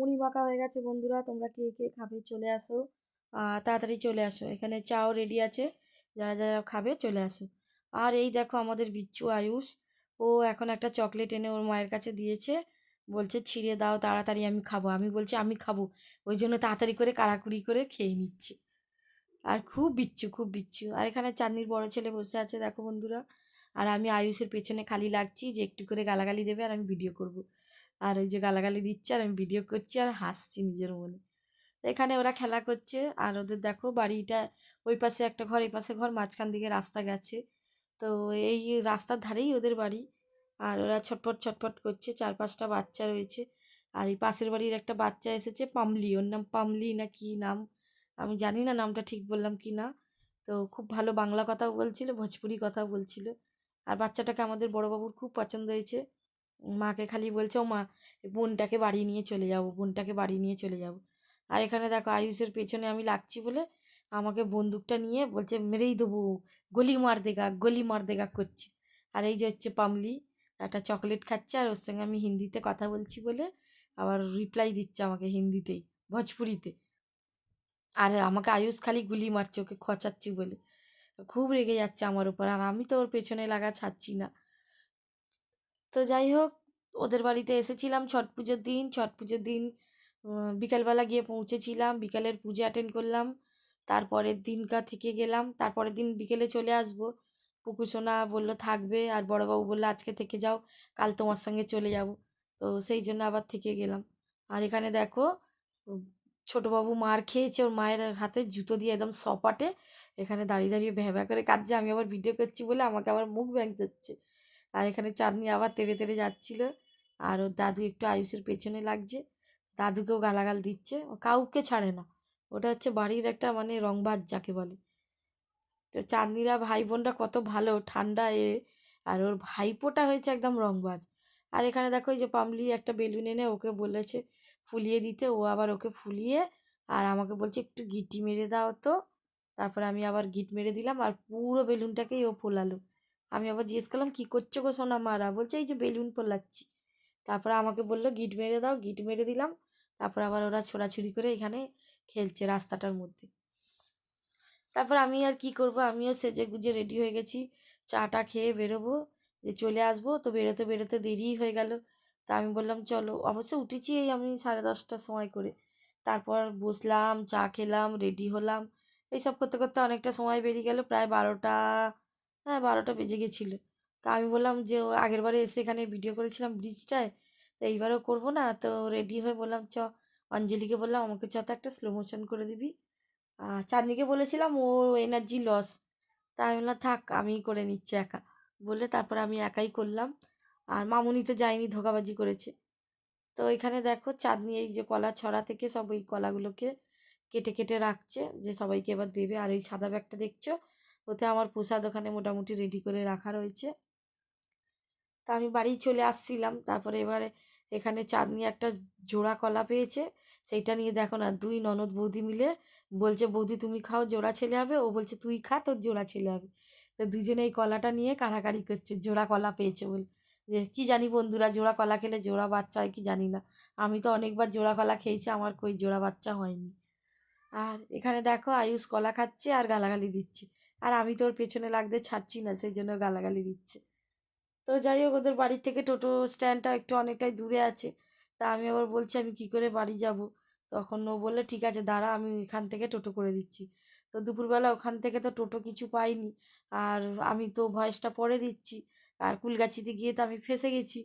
মুড়ি মাখা হয়ে গেছে, বন্ধুরা। তোমরা কে কে খাবে চলে আসো। তাড়াতাড়ি চলে আসো। এখানে চাও রেডি আছে। যারা যারা খাবে চলে আসো। আর এই দেখো আমাদের বিচ্ছু আয়ুষ। ও এখন একটা চকলেট এনে ওর মায়ের কাছে দিয়েছে। বলছে, ছিঁড়ে দাও, তাড়াতাড়ি আমি খাব। আমি বলছি, আমি খাব। ওই জন্য তাড়াতাড়ি করে কাড়াকুড়ি করে খেয়ে নিচ্ছে। আর খুব বিচ্ছু খুব বিচ্ছু। আর এখানে চাঁদনির বড় ছেলে বসে আছে, দেখো বন্ধুরা। আর আমি আয়ুষের পেছনে খালি লাগছি যে, একটু করে গালাগালি দেবে আর আমি ভিডিও করব। আর ওই যে গালাগালি দিচ্ছে আর আমি ভিডিও করছি আর হাসছি নিজের মনে। তো এখানে ওরা খেলা করছে আর ওদের দেখো বাড়িটা ওই পাশে একটা ঘর, এই পাশে ঘর, মাঝখান দিকে রাস্তা গেছে। তো এই রাস্তার ধারেই ওদের বাড়ি আর ওরা ছটফট ছটফট করছে, চার পাঁচটা বাচ্চা রয়েছে। আর এই পাশের বাড়ির একটা বাচ্চা এসেছে, পামলি, ওর নাম পামলি না কি নাম? আমি জানি না নামটা ঠিক বললাম কি না। তো খুব ভালো বাংলা কথাও বলছিল, ভোজপুরি কথাও বলছিল। আর বাচ্চাটাকে আমাদের বড়োবাবুর খুব পছন্দ হয়েছে। মাকে খালি বলছে, ও মা বোনটাকে বাড়ি নিয়ে চলে যাব, বোনটাকে বাড়ি নিয়ে চলে যাব। আর এখানে দেখো আয়ুষের পেছনে আমি লাগছি বলে আমাকে বন্দুকটা নিয়ে বলছে, মেরেই দেবো, গলি মার দেগা, গলি মার দেগা করছে। আর এই যে হচ্ছে পামলি, একটা চকলেট খাচ্ছে আর ওর সঙ্গে আমি হিন্দিতে কথা বলছি বলে আবার রিপ্লাই দিচ্ছে আমাকে হিন্দিতেই ভোজপুরিতে। আর আমাকে আয়ুষ খালি গুলি মারছে, ওকে খচাচ্ছি বলে। খুব রেগে যাচ্ছে আমার উপর। আর আমি তো ওর পেছনে লাগা ছাড়ছি না। তো যাই হোক, ওদের বাড়িতে এসেছিলাম ছট পুজোর দিন। ছট পুজোর দিন বিকালবেলা গিয়ে পৌঁছেছিলাম, বিকালের পুজো অ্যাটেন্ড করলাম। তারপরের দিনকা থেকে গেলাম। তারপরের দিন বিকেলে চলে আসব। পুকুসোনা বলল, থাকবে। আর বড়োবাবু বলল, আজকে থেকে যাও, কাল তোমার সঙ্গে চলে যাব। তো সেই জন্য আবার থেকে গেলাম। আর এখানে দেখো, ছোটোবাবু মার খেয়েছে, ওর মায়ের হাতে জুতো দিয়ে একদম সপাটে। এখানে দাঁড়িয়ে দাঁড়িয়ে ভ্যাঁ ভ্যাঁ করে কাঁদছে। আমি আবার ভিডিও করছি বলে আমাকে আবার মুখ ব্যাং যাচ্ছে আর এখানে চাঁদনি আবার তেড়ে তেড়ে যাচ্ছিল। আর ওর দাদু একটু আয়ুষের পেছনে লাগছে। দাদুকেও গালাগাল দিচ্ছে। ও কাউকে ছাড়ে না। ওটা হচ্ছে বাড়ির একটা মানে রংবাজ যাকে বলে। তো চাঁদনিরা ভাই বোনরা কত ভালো, ঠান্ডা এ। আর ওর ভাইপোটা হয়েছে একদম রংবাজ। আর এখানে দেখো যে পামলি একটা বেলুন এনে ওকে বলেছে ফুলিয়ে দিতে। ও আবার ওকে ফুলিয়ে আর আমাকে বলছে, একটু গিটি মেরে দাও তো। তারপরে আমি আবার গিট মেরে দিলাম আর পুরো বেলুনটাকেই ও ফোলালো। আমি আবার জিজ্ঞেস করলাম, কী করছ গো সোনা মারা? বলছে, এই যে বেলুন ফোলাচ্ছি তারপরে আমাকে বলল, গিট মেরে দাও, গিট মেরে দিলাম। তারপর আবার ওরা ছোড়াছুড়ি করে এখানে খেলছে রাস্তাটার মধ্যে। তারপর আমি আর কি করব? আমিও সেজে গুজে রেডি হয়ে গেছি। চাটা খেয়ে বেরোবো, যে চলে আসব। তো বেরোতে বেরোতে দেরিই হয়ে গেল। তা আমি বললাম, চলো। অবশ্য উঠেছি এই আমি সাড়ে দশটার সময় করে। তারপর বসলাম, চা খেলাম, রেডি হলাম। এইসব করতে করতে অনেকটা সময় বেরিয়ে গেল, প্রায় বারোটা হ্যাঁ বারোটা বেজে গেছিল। তা আমি বললাম যে, ও আগের বারে এসে এখানে ভিডিও করেছিলাম ব্রিজটায় তো এইবারও করব না? তো রেডি হয়ে বললাম, চ। অঞ্জলিকে বললাম, আমাকে চ, তো একটা স্লো মোশন করে দিবি। আর চাঁদনিকে বলেছিলাম, ও এনার্জি লস তা আমি বললাম, থাক, আমিই করে নিচ্ছি একা। বলে তারপর আমি একাই করলাম। আর মামুনি তো যায়নি, ধোকাবাজি করেছে। তো এখানে দেখো, চাঁদনি এই যে কলা ছড়া থেকে সব ওই কলাগুলোকে কেটে কেটে রাখছে, যে সবাইকে এবার দেবে। আর এই সাদা ব্যাগটা দেখছ ওতে আমার প্রসাদ ওখানে মোটামুটি রেডি করে রাখা রয়েছে। তা আমি বাড়ি চলে আসছিলাম, তারপরে এবারে এখানে চাঁদনি একটা জোড়া কলা পেয়েছে, সেইটা নিয়ে দেখো না, দুই ননদ বৌদি মিলে বলছে, বৌদি তুমি খাও, জোড়া ছেলে হবে। ও বলছে, তুই খা, তোর জোড়া ছেলে হবে। তো দুজনে এই কলাটা নিয়ে কাড়াকাড়ি করছে, জোড়া কলা পেয়েছে বলে। যে কী জানি বন্ধুরা, জোড়া কলা খেলে জোড়া বাচ্চা হয় কি জানি না। আমি তো অনেকবার জোড়া কলা খেয়েছি, আমার কই জোড়া বাচ্চা হয়নি। আর এখানে দেখো আয়ুষ কলা খাচ্ছে আর গালাগালি দিচ্ছে। আর আমি তো ওর পেছনে লাগতে ছাড়ছি না, সেই জন্য গালাগালি দিচ্ছে। তো যাই হোক, ওদের বাড়ির থেকে টোটো স্ট্যান্ডটা একটু অনেকটাই দূরে আছে। তা আমি আবার বলছি, আমি কি করে বাড়ি যাব? তখন ও বললে, ঠিক আছে, দাঁড়া, আমি এখান থেকে টোটো করে দিচ্ছি। তো দুপুরবেলা ওখান থেকে তো টোটো কিছু পাইনি, আর আমি তো ভয়েসটা পরে দিচ্ছি, আর কুলগাছিতে গিয়ে তো আমি ফেসে গেছি।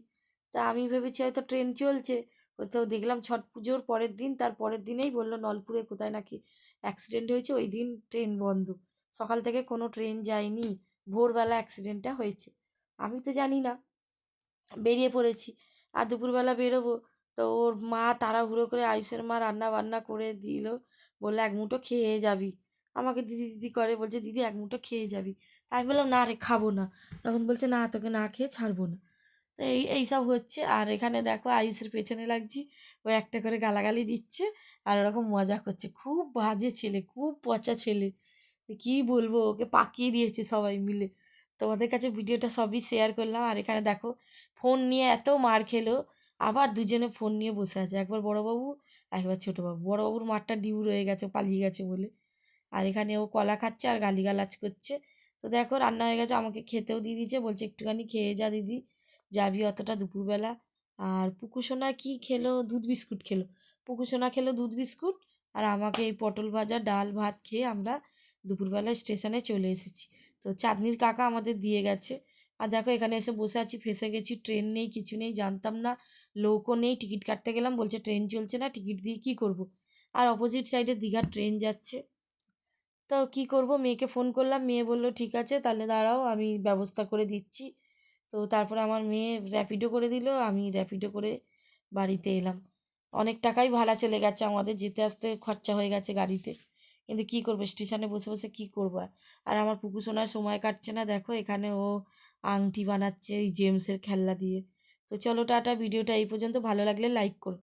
তা আমি ভেবেছি, হয়তো ট্রেন চলছে। তো দেখলাম ছট পুজোর পরের দিন, তার পরের দিনেই বলল, নলপুরে কোথায় নাকি অ্যাক্সিডেন্ট হয়েছে, ওই দিন ট্রেন বন্ধ। সকাল থেকে কোনো ট্রেন যায়নি, ভোরবেলা অ্যাক্সিডেন্টটা হয়েছে। আমি তো জানি না, বেরিয়ে পড়েছি। আর দুপুরবেলা বেরোবো, তো ওর মা তাড়াহুড়ো করে আয়ুষের মা রান্না বান্না করে দিল, বলল, এক মুঠো খেয়ে যাবি। আমাকে দিদি দিদি করে, বলছে, দিদি, এক মুঠো খেয়ে যাবি। আমি বললাম, না রে, খাব না। তখন বলছে, না, তোকে না খেয়ে ছাড়বো না। তো এই এইসব হচ্ছে। আর এখানে দেখো, আয়ুষের পেছনে লাগছি, ও একটা করে গালাগালি দিচ্ছে, আর ওরকম মজা করছে। খুব বাজে ছেলে, খুব পচা ছেলে। কী বলব? ওকে পাকিয়ে দিয়েছে সবাই মিলে। তোমাদের কাছে ভিডিওটা সবই শেয়ার করলাম। আর এখানে দেখো ফোন নিয়ে এত মার খেলো। আবার দুজনে ফোন নিয়ে বসে আছে। একবার বড়োবাবু একবার ছোটোবাবু বড়োবাবুর মাঠটা ডিউ রয়ে গেছে, পালিয়ে গেছে বলে। আর এখানে ও কলা খাচ্ছে আর গালিগালাজ করছে। তো দেখো, রান্না হয়ে গেছে। আমাকে খেতেও দিয়ে দিয়েছে। বলছে, একটুখানি খেয়ে যা দিদি। যাবি অতটা দুপুরবেলা। আর পুকুসোনা কি খেলো? দুধ বিস্কুট খেলো। পুকুসোনা খেলো দুধ বিস্কুট। আর আমাকে এই পটল ভাজা, ডাল, ভাত খেয়ে আমরা দুপুরবেলা স্টেশনে চলে এসেছি। তো চাঁদনির কাকা আমাদের দিয়ে গেছে। আর দেখো এখানে এসে বসে আছি, ফেসে গেছি, ট্রেন নেই, কিছু নেই, জানতাম না, লোকও নেই, টিকিট কাটতে গেলাম, বলছে ট্রেন চলছে না, টিকিট দিয়ে কী করব? আর অপোজিট সাইডে দীঘার ট্রেন যাচ্ছে। তো কী করব? মেয়েকে ফোন করলাম, মেয়ে বলল, ঠিক আছে, তাহলে দাঁড়াও, আমি ব্যবস্থা করে দিচ্ছি। তো তারপরে আমার মেয়ে র্যাপিডো করে দিল, আমি র্যাপিডো করে বাড়িতে এলাম। অনেক টাকাই ভাড়া চলে গেছে আমাদের, যেতে আসতে খরচা হয়ে গেছে গাড়িতে। কিন্তু কি করব? স্টেশনে বসে বসে কি করব? আর আমার পুকু সোনার সময় কাটছে না। দেখো এখানে ও আংটি বানাচ্ছে এই জেমসের খেলনা দিয়ে। তো চলো টাটা, ভিডিওটা এই পর্যন্ত। ভালো লাগলে লাইক করো।